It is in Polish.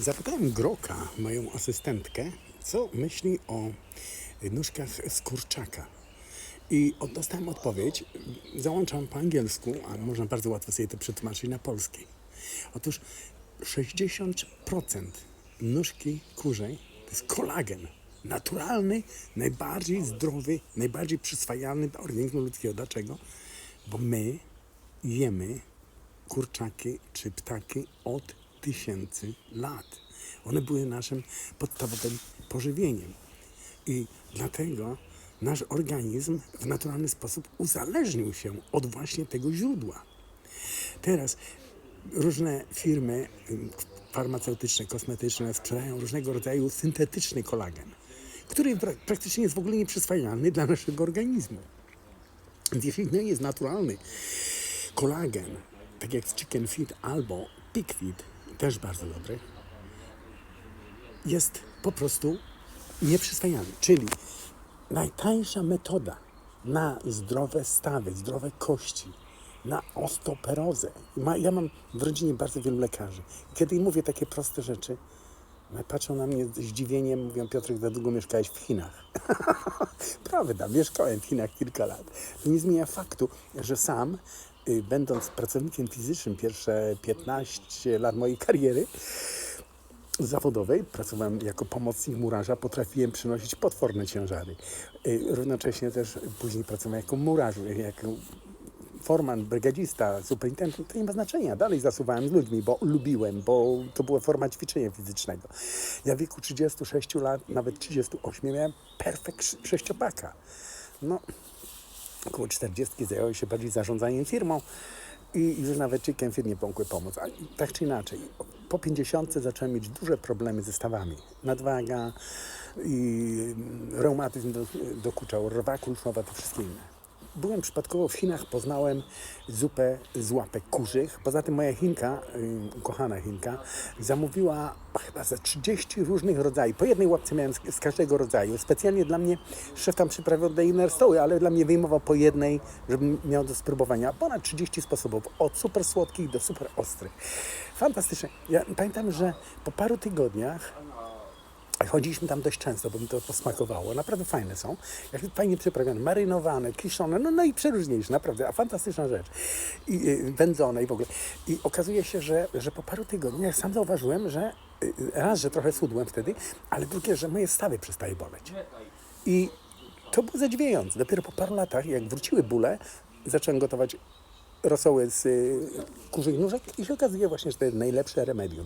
Zapytałem Groka, moją asystentkę, co myśli o nóżkach z kurczaka. I dostałem odpowiedź, załączam po angielsku, a można bardzo łatwo sobie to przetłumaczyć na polski. Otóż 60% nóżki kurzej to jest kolagen. Naturalny, najbardziej zdrowy, najbardziej przyswajalny do organizmu ludzkiego. Dlaczego? Bo my jemy kurczaki czy ptaki od tysięcy lat. One były naszym podstawowym pożywieniem. I dlatego nasz organizm w naturalny sposób uzależnił się od właśnie tego źródła. Teraz różne firmy farmaceutyczne, kosmetyczne sprzedają różnego rodzaju syntetyczny kolagen, który pra- praktycznie jest w ogóle nieprzyswajalny dla naszego organizmu. Więc jeśli nie jest naturalny kolagen, tak jak z chicken feed albo pig feed, też bardzo dobry, jest po prostu nieprzyswajalny. Czyli najtańsza metoda na zdrowe stawy, zdrowe kości, na osteoporozę. Ja mam w rodzinie bardzo wielu lekarzy. Kiedy im mówię takie proste rzeczy, patrzą na mnie z zdziwieniem, mówią Piotrek, za długo mieszkałeś w Chinach. Prawda, mieszkałem w Chinach kilka lat. To nie zmienia faktu, że sam, będąc pracownikiem fizycznym pierwsze 15 lat mojej kariery, zawodowej, pracowałem jako pomocnik murarza, potrafiłem przynosić potworne ciężary. Y, Równocześnie też później pracowałem jako murarz, jako forman, brygadzista, superintendent, to nie ma znaczenia. Dalej zasuwałem z ludźmi, bo lubiłem, bo to była forma ćwiczenia fizycznego. Ja w wieku 36 lat, nawet 38 miałem perfekt sz- sześciopaka. No, około 40 zająłem się bardziej zarządzaniem firmą i już nawet chicken firmie pomogły pomóc. A tak czy inaczej, po 50 zacząłem mieć duże problemy ze stawami. Nadwaga i reumatyzm do, dokuczał, rwa kulszowa, to wszystkie inne. Byłem przypadkowo w Chinach, poznałem zupę z łapek kurzych. Poza tym moja Chinka, y, ukochana Chinka, zamówiła chyba ze 30 różnych rodzajów. Po jednej łapce miałem z, każdego rodzaju. Specjalnie dla mnie szef tam przyprawiał do innej stoły, ale dla mnie wyjmował po jednej, żebym miał do spróbowania. Ponad 30 sposobów, od super słodkich do super ostrych. Fantastyczne. Ja pamiętam, że po paru tygodniach Chodziliśmy tam dość często, bo mi to posmakowało. Naprawdę fajne są. Jak fajnie przyprawione, marynowane, kiszone, no, no i przeróżniejsze, naprawdę. A fantastyczna rzecz. I y, wędzone i w ogóle. I okazuje się, że, że po paru tygodniach sam zauważyłem, że y, raz, że trochę schudłem wtedy, ale drugie, że moje stawy przestaje boleć. I to było zadziwiające. Dopiero po paru latach, jak wróciły bóle, zacząłem gotować rosoły z y, kurzych nóżek i się okazuje właśnie, że to jest najlepsze remedium.